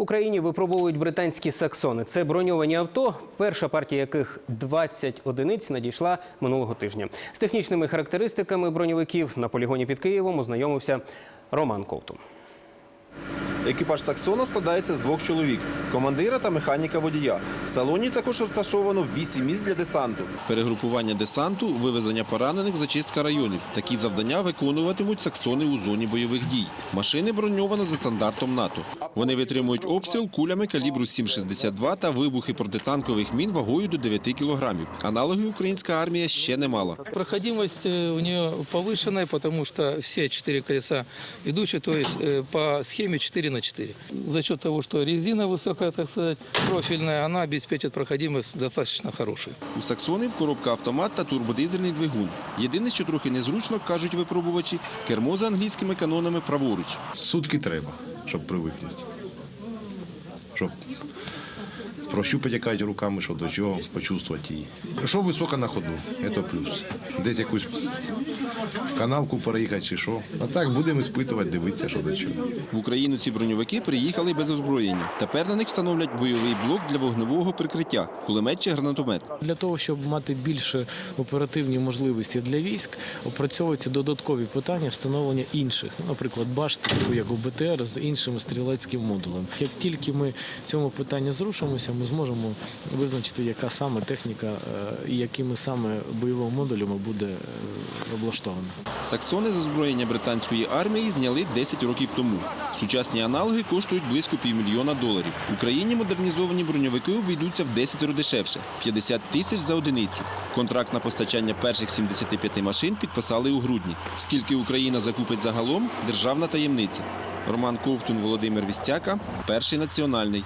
В Україні випробовують британські саксони. Це броньовані авто, перша партія яких 20 одиниць надійшла минулого тижня. З технічними характеристиками броньовиків на полігоні під Києвом ознайомився Роман Ковтун. Екіпаж Саксона складається з двох чоловік командира та механіка водія. В салоні також розташовано 8 місць для десанту. Перегрупування десанту, вивезення поранених, зачистка районів. Такі завдання виконуватимуть саксони у зоні бойових дій. Машини броньовані за стандартом НАТО. Вони витримують обстріл кулями калібру 7,62 та вибухи протитанкових мін вагою до 9 кілограмів. Аналогів українська армія ще не мала. Проходимость э, у нее повышенная, потому что все четыре колеса ведущие, то есть э, по схеме 4 на 4. За счет того, что резина высокая, так сказать, профильная, она обеспечит проходимость достаточно хорошую. У саксонів коробка автомат та турбодизельний двигун. Єдине, що трохи незручно, кажуть випробувачі, кермо за англійськими канонами праворуч. Сутки треба, щоб привикнути. Щоб прощупати, як кажуть, руками, що до чого, почувствувати її. Що високо на ходу, це плюс. Десь якусь канавку переїхати чи що. А так будемо іспитувати, дивитися, що до чого. В Україну ці броньовики приїхали без озброєння. Тепер на них встановлять бойовий блок для вогневого прикриття, кулемет чи гранатомет. Для того, щоб мати більше оперативні можливості для військ, опрацьовуються додаткові питання встановлення інших, наприклад, башт, таку як ОБТР з іншим стрілецьким модулем. Як тільки ми цьому питанню зрушимося, ми зможемо визначити, яка саме техніка е, і якими саме бойовими модулями буде е, облаштована. Саксони з озброєння британської армії зняли 10 років тому. Сучасні аналоги коштують близько півмільйона доларів. В Україні модернізовані броньовики обійдуться в 10 дешевше 50 тисяч за одиницю. Контракт на постачання перших 75 машин підписали у грудні. Скільки Україна закупить загалом державна таємниця. Роман Ковтун, Володимир Вістяка, перший національний.